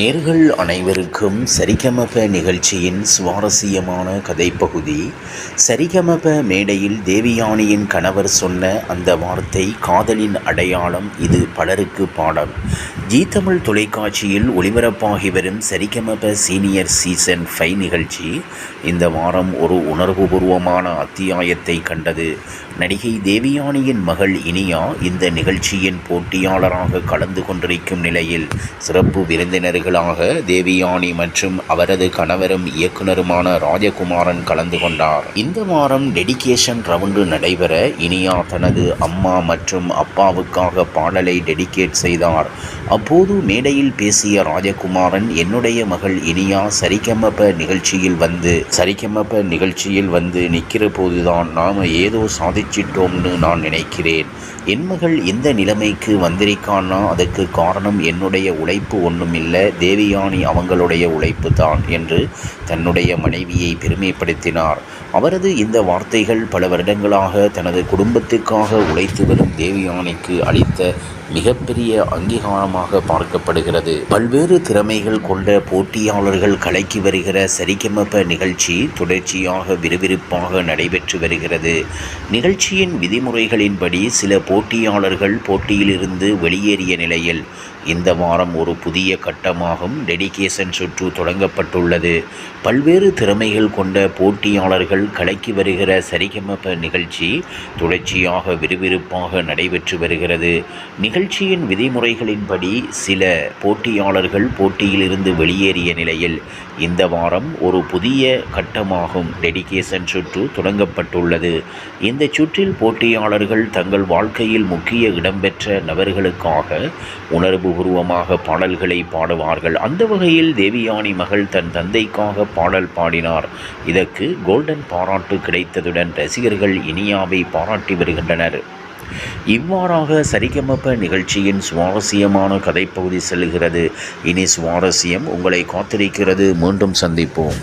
நேர்கள் அனைவருக்கும் சரிகமப நிகழ்ச்சியின் சுவாரஸ்யமான கதைப்பகுதி. சரிகமப மேடையில் தேவியானியின் கணவர் சொன்ன அந்த வார்த்தை காதலின் அடையாளம் இது பலருக்கு பாடம். ஜி தமிழ் தொலைக்காட்சியில் ஒளிபரப்பாகி வரும் சரிகமப சீனியர் சீசன் ஃபைவ் நிகழ்ச்சி இந்த வாரம் ஒரு உணர்வுபூர்வமான அத்தியாயத்தை கண்டது. நடிகை தேவியானியின் மகள் இனியா இந்த நிகழ்ச்சியின் போட்டியாளராக கலந்து கொண்டிருக்கும் நிலையில் சிறப்பு விருந்தினர்கள் நடிகர்களாக தேவியானி மற்றும் அவரது கணவரும் இயக்குனருமான ராஜகுமாரன் கலந்து கொண்டார். இந்த வாரம் டெடிகேஷன் ரவுண்டு நடைபெற இனியா தனது அம்மா மற்றும் அப்பாவுக்காக பாடலை டெடிகேட் செய்தார். அப்போது மேடையில் பேசிய ராஜகுமாரன் என்னுடைய மகள் இனியா சரிகமப்ப நிகழ்ச்சியில் வந்து சரிகமப்ப நிகழ்ச்சியில் வந்து நிற்கிற போதுதான் நாம் ஏதோ சாதிச்சிட்டோம்னு நான் நினைக்கிறேன். என் மகள் இந்த நிலைமைக்கு வந்திருக்கான்னா அதுக்கு காரணம் என்னுடைய உழைப்பு ஒன்றும் இல்லை தேவியானி அவங்களுடைய உழைப்பு தான் என்று தன்னுடைய மனைவியை பெருமைப்படுத்தினார். அவரது இந்த வார்த்தைகள் பல வருடங்களாக தனது குடும்பத்துக்காக உழைத்து வரும் தேவியானிக்கு அளித்த மிகப்பெரிய அங்கீகாரமாக பார்க்கப்படுகிறது. பல்வேறு திறமைகள் கொண்ட போட்டியாளர்கள் கலைக்கு வருகிற சரிகமப்ப நிகழ்ச்சி தொடர்ச்சியாக விறுவிறுப்பாக நடைபெற்று வருகிறது. நிகழ்ச்சியின் விதிமுறைகளின்படி சில போட்டியாளர்கள் போட்டியிலிருந்து வெளியேறிய நிலையில் இந்த வாரம் ஒரு புதிய மூலமாகவும் டெடிகேஷன் சுற்று தொடங்கப்பட்டுள்ளது. பல்வேறு திறமைகள் கொண்ட போட்டியாளர்கள் கலக்கி வருகிற சரிகமப நிகழ்ச்சி தொடர்ச்சியாக விறுவிறுப்பாக நடைபெற்று வருகிறது. நிகழ்ச்சியின் விதிமுறைகளின்படி சில போட்டியாளர்கள் போட்டியிலிருந்து வெளியேறிய நிலையில் இந்த வாரம் ஒரு புதிய கட்டமாகும் டெடிகேஷன் சுற்று தொடங்கப்பட்டுள்ளது. இந்த சுற்றில் போட்டியாளர்கள் தங்கள் வாழ்க்கையில் முக்கிய இடம்பெற்ற நபர்களுக்காக உணர்வுபூர்வமாக பாடல்களை பாடுவார்கள். அந்த வகையில் தேவியானி மகள் தன் தந்தைக்காக பாடல் பாடினார். இதற்கு கோல்டன் பாராட்டு கிடைத்ததுடன் ரசிகர்கள் இனியாவை பாராட்டி வருகின்றனர். இவ்வாறாக சரிகமப்ப நிகழ்ச்சியின் சுவாரஸ்யமான கதைப்பகுதி செல்கிறது. இனி சுவாரஸ்யம் உங்களை காத்திருக்கிறது. மீண்டும் சந்திப்போம்.